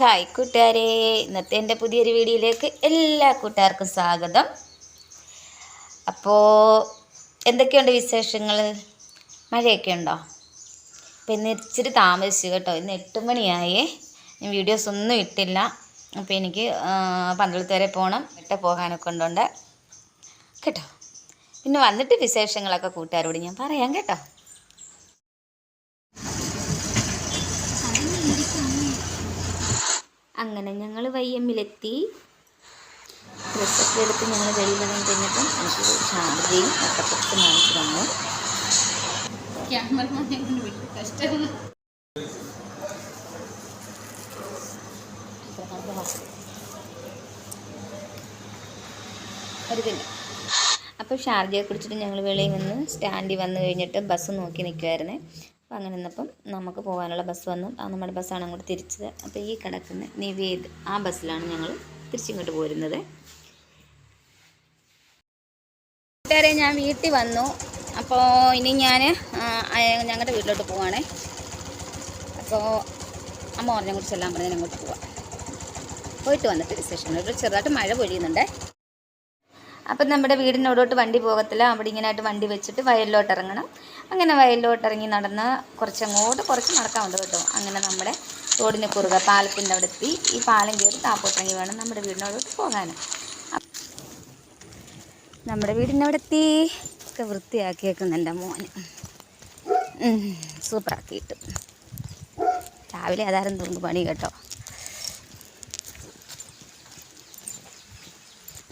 Hi കൂട്ടുകാരെ. ഇന്നത്തെ എന്റെ പുതിയൊരു വീഡിയോയിലേക്ക് എല്ലാ കൂട്ടുകാർക്കും സ്വാഗതം. അപ്പോൾ എന്തൊക്കെയുണ്ട് വിശേഷങ്ങൾ മഴയൊക്കെ ഉണ്ടോ? അപ്പോൾ ഇന്ന് ഇച്ചിരി താമസിച്ചു കേട്ടോ. ഇന്ന് എട്ട് മണിയായേ. ഞാൻ വീഡിയോസ് ഒന്നും ഇട്ടില്ല. അപ്പോൾ എനിക്ക് പന്ത്രണ്ട് വരെ പോകണം ഇട്ട് പോകാനൊക്കെ ഉണ്ടുണ്ട്. കേട്ടോ. പിന്നെ വന്നിട്ട് വിശേഷങ്ങളൊക്കെ കൂട്ടുകാരോട് ഞാൻ പറയാം കേട്ടോ. അങ്ങനെ ഞങ്ങൾ വയ്യമ്മിലെത്തി ഡ്രസ്സൊക്കെ എടുത്ത് ഞങ്ങൾ വെളിയിൽ നിന്ന് കഴിഞ്ഞപ്പം എനിക്ക് ഷാർജയും ഒട്ടപ്പുറത്ത് കാണിച്ചു തന്നു. ഒരു പിന്നെ അപ്പോൾ ഷാർജയെ കുടിച്ചിട്ട് ഞങ്ങൾ വെളിയിൽ നിന്ന് സ്റ്റാൻഡിൽ വന്നു കഴിഞ്ഞിട്ട് ബസ് നോക്കി നിൽക്കുമായിരുന്നേ അപ്പോൾ അങ്ങനെ നിന്നപ്പം നമുക്ക് പോകാനുള്ള ബസ് വന്നു. ആ നമ്മുടെ ബസ്സാണ് അങ്ങോട്ട് തിരിച്ചത്. അപ്പോൾ ഈ കിടക്കുന്ന നിവേദ് ആ ബസ്സിലാണ് ഞങ്ങൾ തിരിച്ചിങ്ങോട്ട് പോരുന്നത്. കൂട്ടുകാരെ ഞാൻ വീട്ടിൽ വന്നു. അപ്പോൾ ഇനി ഞാൻ ഞങ്ങളുടെ വീട്ടിലോട്ട് പോവാണേ. അപ്പോൾ അമ്മ പറഞ്ഞ കുറിച്ച് എല്ലാം പറഞ്ഞ് ഞങ്ങോട്ട് പോവാം. പോയിട്ട് വന്നിട്ട് സ്റ്റേഷനിൽ ഒരു ചെറുതായിട്ട് മഴ പൊഴിയുന്നുണ്ടേ അപ്പം നമ്മുടെ വീടിനോടോട്ട് വണ്ടി പോകത്തില്ല. അവിടെ ഇങ്ങനെയായിട്ട് വണ്ടി വെച്ചിട്ട് വയലിലോട്ട് ഇറങ്ങണം അങ്ങനെ വയലിലോട്ട് ഇറങ്ങി നടന്ന് കുറച്ചങ്ങോട്ട് കുറച്ച് നടക്കാറുണ്ട് കേട്ടോ. അങ്ങനെ നമ്മുടെ റോഡിന് കുറുക പാലത്തിന്റെ അവിടെ എത്തി. ഈ പാലം കയറി താപ്പോട്ടിറങ്ങി വേണം നമ്മുടെ വീടിനോടോട്ട് പോകാൻ. നമ്മുടെ വീടിന്റെ അവിടെ എത്തി. ഒക്കെ വൃത്തിയാക്കിയേക്കുന്നു എന്റെ മോന് സൂപ്പറാക്കിയിട്ട്. രാവിലെ അതാരും തോന്നുന്നു പണി കേട്ടോ.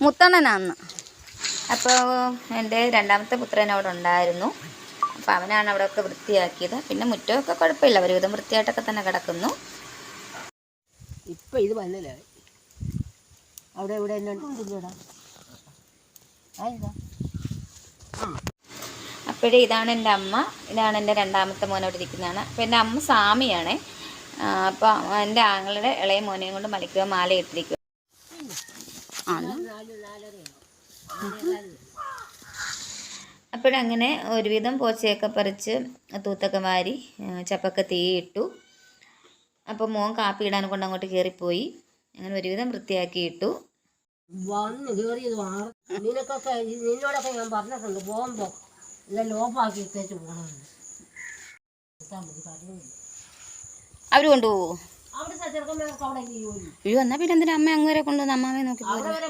മുത്തണ്ണനാന്ന് അപ്പോൾ എന്റെ രണ്ടാമത്തെ പുത്രൻ അവിടെ ഉണ്ടായിരുന്നു. അപ്പോൾ അവനാണ് അവിടെയൊക്കെ വൃത്തിയാക്കിയത്. പിന്നെ മുറ്റമൊക്കെ കുഴപ്പമില്ല. ഒരുവിധം വൃത്തിയായിട്ടൊക്കെ തന്നെ കിടക്കുന്നു. ഇപ്പം ഇത് വന്നില്ല? അവിടെ ഇവിടെ എന്നെ അപ്പോഴേ ഇതാണ് എന്റെ അമ്മ. ഇതാണ് എന്റെ രണ്ടാമത്തെ മോൻ അവിടെ ഇരിക്കുന്നതാണ്. അപ്പോൾ എന്റെ അമ്മ സ്വാമിയാണ്. അപ്പോൾ എന്റെ ആങ്ങളുടെ ഇളയ മോനെയും കൊണ്ട് മലയ്ക്കുക മാല ഇട്ടിരിക്കുക ആണ്. അപ്പോഴങ്ങനെ ഒരുവിധം പോച്ചയൊക്കെ പറിച്ച് തൂത്തൊക്കെ വാരി ചപ്പൊക്കെ തീയിട്ടു. അപ്പോൾ മോൻ കാപ്പി ഇടാൻ കൊണ്ട് അങ്ങോട്ട് കയറിപ്പോയി. അങ്ങനെ ഒരുവിധം വൃത്തിയാക്കിയിട്ടു വന്ന് കയറിയത് നിനക്കൊക്കെ നിന്നോടൊക്കെ ഞാൻ പറഞ്ഞിട്ടുണ്ട് പോകുമ്പോൾ ഇതെല്ലാം ഓഫാക്കി ഇട്ടേച്ച് പോകണമെന്ന്. അവർ ഈ അയ്യോ എന്നാ പിന്നെ എന്തിനാ അമ്മ അങ്ങ് വരെ കൊണ്ടുവന്ന് അമ്മാവെ നോക്കി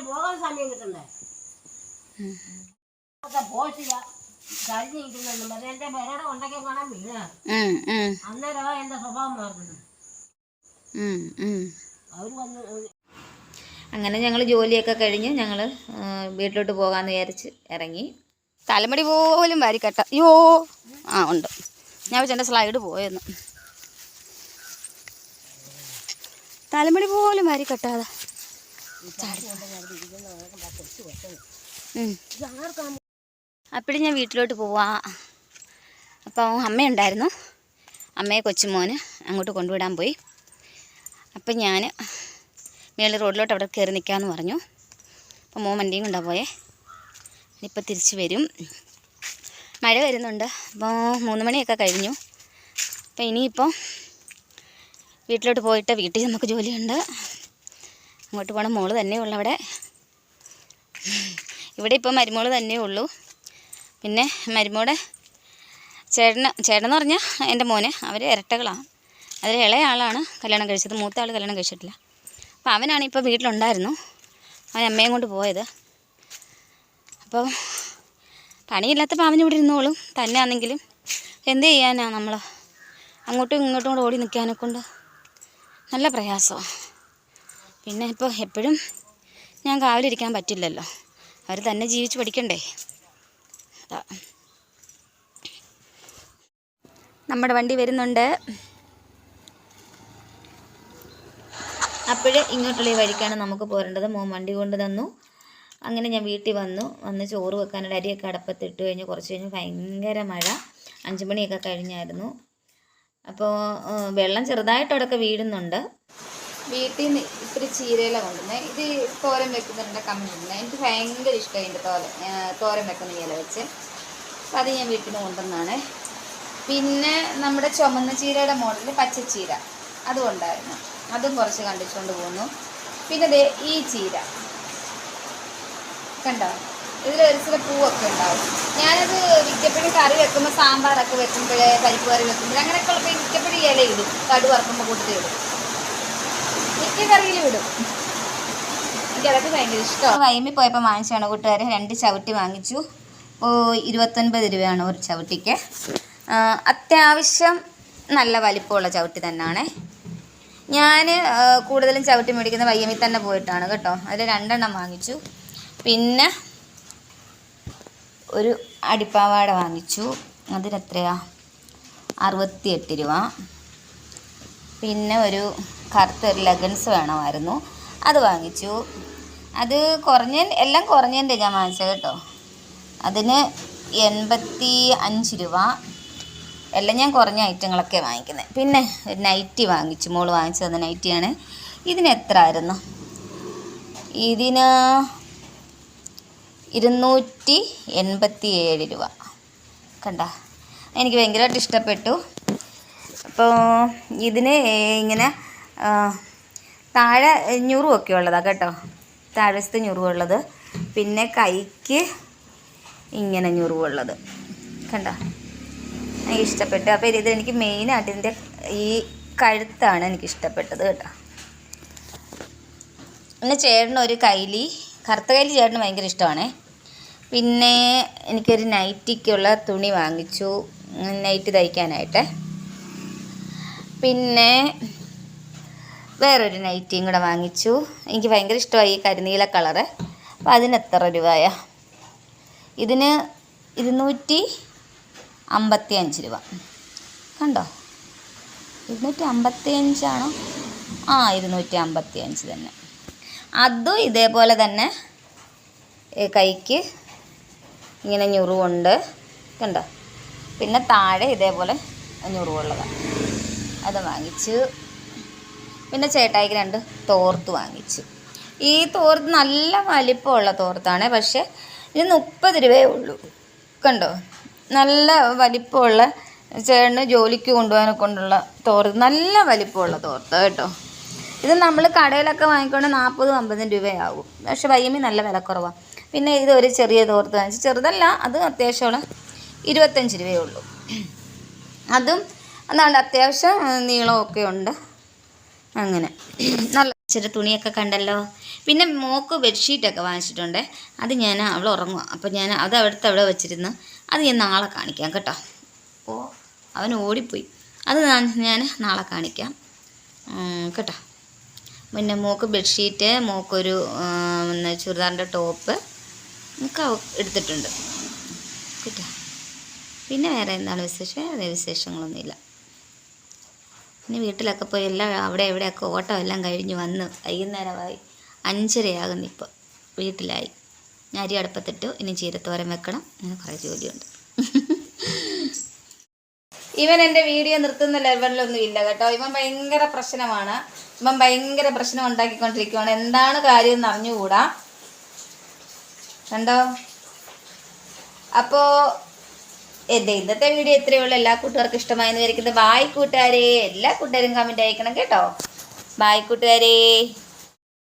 പോകാൻ സമയം കിട്ടണ്ടേ? പോയിട്ടില്ല പക്ഷേ ഉണ്ടെങ്കിൽ കാണാൻ വീണ അന്നേരം സ്വഭാവം മാറുന്നത്. വന്ന് അങ്ങനെ ഞങ്ങൾ ജോലിയൊക്കെ കഴിഞ്ഞ് ഞങ്ങൾ വീട്ടിലോട്ട് പോകാന്ന് വിചാരിച്ച് ഇറങ്ങി. തലമുടി പോലും വാരിക്കട്ട. അയ്യോ. ആ ഉണ്ട്. ഞാൻ വെച്ച എന്റെ സ്ലൈഡ് പോയെന്ന്. തലമുടി പോലും വാരിക്കട്ടാതെ. അപ്പോഴും ഞാൻ വീട്ടിലോട്ട് പോവാ. അപ്പോൾ അമ്മയുണ്ടായിരുന്നു. അമ്മയെ കൊച്ചുമോന് അങ്ങോട്ട് കൊണ്ടുവിടാൻ പോയി. അപ്പം ഞാൻ മേളിൽ റോഡിലോട്ട് അവിടെ കയറി നിൽക്കാമെന്ന് പറഞ്ഞു. അപ്പോൾ മോൻ വണ്ടിയും കൊണ്ടാ പോയേ. ഇനിയിപ്പോൾ തിരിച്ച് വരും. മഴ വരുന്നുണ്ട്. അപ്പോൾ മൂന്ന് മണിയൊക്കെ കഴിഞ്ഞു. അപ്പോൾ ഇനിയിപ്പോൾ വീട്ടിലോട്ട് പോയിട്ട് വീട്ടിൽ നമുക്ക് ജോലിയുണ്ട്. അങ്ങോട്ട് പോകണം മോൾ തന്നെ ഉള്ളു അവിടെ ഇവിടെ ഇപ്പോൾ മരുമോൾ തന്നെ ഉള്ളൂ. പിന്നെ മരുമോടെ ചേട്ടന് എന്ന് പറഞ്ഞാൽ എന്റെ മോനെ. അവർ ഇരട്ടകളാണ് അതിൽ ഇളയ ആളാണ് കല്യാണം കഴിച്ചത്. മൂത്ത ആൾ കല്യാണം കഴിച്ചിട്ടില്ല. അപ്പോൾ അവനാണ് ഇപ്പോൾ വീട്ടിലുണ്ടായിരുന്നു. അവൻ അമ്മയും കൊണ്ട് പോയത്. അപ്പം പണിയില്ലാത്തപ്പോൾ അവൻ ഇവിടെ ഇരുന്നോളും. തന്നെ ആണെങ്കിലും എന്ത് ചെയ്യാനാണ് നമ്മൾ അങ്ങോട്ടും ഇങ്ങോട്ടും കൂടെ ഓടി നിൽക്കാനെ കൊണ്ട് നല്ല പ്രയാസമാണ് പിന്നെ ഇപ്പോൾ എപ്പോഴും ഞാൻ കാവലിരിക്കാൻ പറ്റില്ലല്ലോ. അവർ തന്നെ ജീവിച്ച് പഠിക്കണ്ടേ? നമ്മുടെ വണ്ടി വരുന്നുണ്ട്. അപ്പോഴേ ഇങ്ങോട്ടുള്ള ഈ വഴിക്കാണ് നമുക്ക് പോരേണ്ടത്. മോൻ വണ്ടി കൊണ്ട് തന്നു. അങ്ങനെ ഞാൻ വീട്ടിൽ വന്നു. വന്ന് ചോറ് വെക്കാനുള്ള അരിയൊക്കെ അടപ്പത്തിട്ട് കഴിഞ്ഞ് കുറച്ച് കഴിഞ്ഞ് ഭയങ്കര മഴ. അഞ്ച് മണിയൊക്കെ കഴിഞ്ഞായിരുന്നു. അപ്പോൾ വെള്ളം ചെറുതായിട്ട് അവിടെയൊക്കെ വീഴുന്നുണ്ട്. വീട്ടിൽ നിന്ന് ഇത്തിരി ചീരയില കൊണ്ടുവന്നേ. ഇത് തോരൻ വെക്കുന്നതിന്റെ കമ്മിയുണ്ട് എനിക്ക് ഭയങ്കര ഇഷ്ടമായി എന്റെ തോരൻ. തോരൻ വെക്കുന്ന ഇല വെച്ച്. അപ്പോൾ അത് ഞാൻ വീട്ടിൽ നിന്ന് കൊണ്ടുവന്നാണ്. പിന്നെ നമ്മുടെ ചുമന്ന ചീരയുടെ മോഡൽ പച്ചച്ചീര. അതും ഉണ്ടായിരുന്നു അതും കുറച്ച് കണ്ടിച്ചുകൊണ്ട് പോന്നു. പിന്നെ ദേ ഈ ചീര. കണ്ടോ? ഇതിൽ ഒരു ചില പൂവൊക്കെ ഉണ്ടാവും. ഞാനത് മിക്കപ്പോഴും കറി വെക്കുമ്പോൾ സാമ്പാറൊക്കെ വെക്കുമ്പോഴേ പരിപ്പ് കറി വെക്കുമ്പോൾ അങ്ങനെയൊക്കെ ഉള്ളപ്പോൾ മിക്കപ്പോഴും ഇല ഇടും കടു വറക്കുമ്പോൾ കൂട്ടത്തിൽ ഇടും മിക്ക കറിയിൽ വിടും. എനിക്കതൊക്കെ ഭയങ്കര ഇഷ്ടമാണ് വൈമി പോയപ്പോൾ വാങ്ങിച്ചാണ് കൂട്ടുകാരെ. രണ്ട് ചവിട്ടി വാങ്ങിച്ചു. ഓ ഇരുപത്തൊൻപത് രൂപയാണ് ഒരു ചവിട്ടിക്ക്. അത്യാവശ്യം നല്ല വലിപ്പമുള്ള ചവിട്ടി തന്നെയാണ് ഞാൻ കൂടുതലും ചവിട്ടി മേടിക്കുന്ന വയ്യമ്മിൽ തന്നെ പോയിട്ടാണ് കേട്ടോ. അതിൽ രണ്ടെണ്ണം വാങ്ങിച്ചു. പിന്നെ ഒരു അടിപ്പാവാട വാങ്ങിച്ചു. അതിനെത്രയാ അറുപത്തിയെട്ട് രൂപ. പിന്നെ ഒരു കറുത്ത ഒരു ലെഗൻസ് വേണമായിരുന്നു. അത് വാങ്ങിച്ചു. അത് കുറഞ്ഞ എല്ലാം കുറഞ്ഞതിന്റെ ഞാൻ വാങ്ങിച്ചത് കേട്ടോ. അതിന് എൺപത്തി അഞ്ച് രൂപ. എല്ലാം ഞാൻ കുറഞ്ഞ ഐറ്റങ്ങളൊക്കെ വാങ്ങിക്കുന്നത് പിന്നെ നൈറ്റി വാങ്ങിച്ചു. മോൾ വാങ്ങിച്ചു തന്ന നൈറ്റിയാണ്. ഇതിന് എത്ര ആയിരുന്നു? ഇതിന് ഇരുന്നൂറ്റി എൺപത്തി ഏഴ് രൂപ. കണ്ട? എനിക്ക് ഭയങ്കരമായിട്ട് ഇഷ്ടപ്പെട്ടു. അപ്പോൾ ഇതിന് ഇങ്ങനെ താഴെ ഞുറുമൊക്കെ ഉള്ളതാണ് കേട്ടോ. താഴത്തെ ഞുറുവുള്ളത്. പിന്നെ കൈക്ക് ഇങ്ങനെ ഞുറുവുള്ളത്. കണ്ടോ? എനിക്ക് ഇഷ്ടപ്പെട്ടു. അപ്പോൾ ഇത് എനിക്ക് മെയിനായിട്ട് ഇതിന്റെ ഈ കഴുത്താണ് എനിക്ക് ഇഷ്ടപ്പെട്ടത് കേട്ടോ. പിന്നെ ചേട്ടന് ഒരു കൈലി. കറുത്ത കൈലി ചേട്ടന് ഭയങ്കര ഇഷ്ടമാണേ. പിന്നെ എനിക്കൊരു നൈറ്റിക്കുള്ള തുണി വാങ്ങിച്ചു. നൈറ്റ് തയ്ക്കാനായിട്ട്. പിന്നെ വേറൊരു നൈറ്റിയും കൂടെ വാങ്ങിച്ചു. എനിക്ക് ഭയങ്കര ഇഷ്ടമായി ഈ കരിനീല കളറ് അപ്പോൾ അതിന് എത്ര രൂപയാ? ഇതിന് ഇരുന്നൂറ്റി അമ്പത്തി അഞ്ച് രൂപ. കണ്ടോ? ഇരുന്നൂറ്റി അമ്പത്തി അഞ്ചാണോ ആ ഇരുന്നൂറ്റി അമ്പത്തി അഞ്ച് തന്നെ. അതും ഇതേപോലെ തന്നെ കൈക്ക് ഇങ്ങനെ ഞുറുവുണ്ട്. കണ്ടോ? പിന്നെ താഴെ ഇതേപോലെ ഞുറുവുള്ളതാണ് അത് വാങ്ങിച്ചു. പിന്നെ ചേട്ടായിക്ക് രണ്ട് തോർത്ത് വാങ്ങിച്ചു. ഈ തോർത്ത് നല്ല വലിപ്പമുള്ള തോർത്താണ്. പക്ഷേ ഇത് മുപ്പത് രൂപയേ ഉള്ളൂ. കണ്ടോ? നല്ല വലിപ്പമുള്ള ചേട്ടന് ജോലിക്ക് കൊണ്ടുപോകാനൊക്കെ കൊണ്ടുള്ള തോർത്ത്. നല്ല വലിപ്പമുള്ള തോർത്ത് കേട്ടോ. ഇത് നമ്മൾ കടയിലൊക്കെ വാങ്ങിക്കൊണ്ട് നാൽപ്പതും അമ്പതും രൂപയാവും. പക്ഷെ വയ്യമ്മി നല്ല വിലക്കുറവാണ് പിന്നെ ഇത് ഒരു ചെറിയ തോർത്ത് വാങ്ങിച്ചു ചെറുതല്ല അത് അത്യാവശ്യമുള്ള ഇരുപത്തഞ്ച് രൂപയേ ഉള്ളൂ. അതും അതാണ് അത്യാവശ്യം നീളമൊക്കെ ഉണ്ട്. അങ്ങനെ. നല്ല ഇച്ചിരി തുണിയൊക്കെ കണ്ടല്ലോ. പിന്നെ മോക്ക് ബെഡ്ഷീറ്റൊക്കെ വാങ്ങിച്ചിട്ടുണ്ട്. അത് ഞാൻ അവൾ ഉറങ്ങുക അപ്പോൾ ഞാൻ അത് അവിടുത്തെ അവിടെ വെച്ചിരുന്നു. അത് ഞാൻ നാളെ കാണിക്കാം കേട്ടോ. ഓ അവൻ ഓടിപ്പോയി. അത് ഞാൻ നാളെ കാണിക്കാം. കേട്ടോ. പിന്നെ മോക്ക് ബെഡ്ഷീറ്റ് മോക്കൊരു ചുരിദാറിന്റെ ടോപ്പ് ഒക്കെ എടുത്തിട്ടുണ്ട്. കേട്ടോ. പിന്നെ വേറെ എന്താണ് വിശേഷം? വേറെ വിശേഷങ്ങളൊന്നുമില്ല. ഇനി വീട്ടിലൊക്കെ പോയി എല്ലാം അവിടെ എവിടെയൊക്കെ ഓട്ടം എല്ലാം കഴിഞ്ഞ് വന്ന് വൈകുന്നേരമായി. അഞ്ചരയാകുന്നു ഇപ്പോൾ വീട്ടിലായി. ഞാൻ അരി അടുപ്പത്തിട്ടു. ഇനി ചീരത്തോരൻ വെക്കണം. അങ്ങനെ കുറേ ജോലിയുണ്ട്. ഇവൻ എന്റെ വീഡിയോ നിർത്തുന്ന ലെവലിലൊന്നും ഇല്ല കേട്ടോ. ഇവൻ ഭയങ്കര പ്രശ്നമാണ്. ഇവൻ ഭയങ്കര പ്രശ്നം ഉണ്ടാക്കിക്കൊണ്ടിരിക്കുകയാണ് എന്താണ് കാര്യം എന്ന് അറിഞ്ഞുകൂടാ. കണ്ടോ? അപ്പോൾ എന്റെ ഇന്നത്തെ വീഡിയോ ഇത്രയേ ഉള്ളൂ. എല്ലാ കൂട്ടുകാർക്കും ഇഷ്ടമായി എന്ന് വിചാരിക്കുന്നത് ബായ് കൂട്ടുകാരെ. എല്ലാ കൂട്ടുകാരും കമന്റ് അയക്കണം കേട്ടോ. ബായ് കൂട്ടുകാരെ.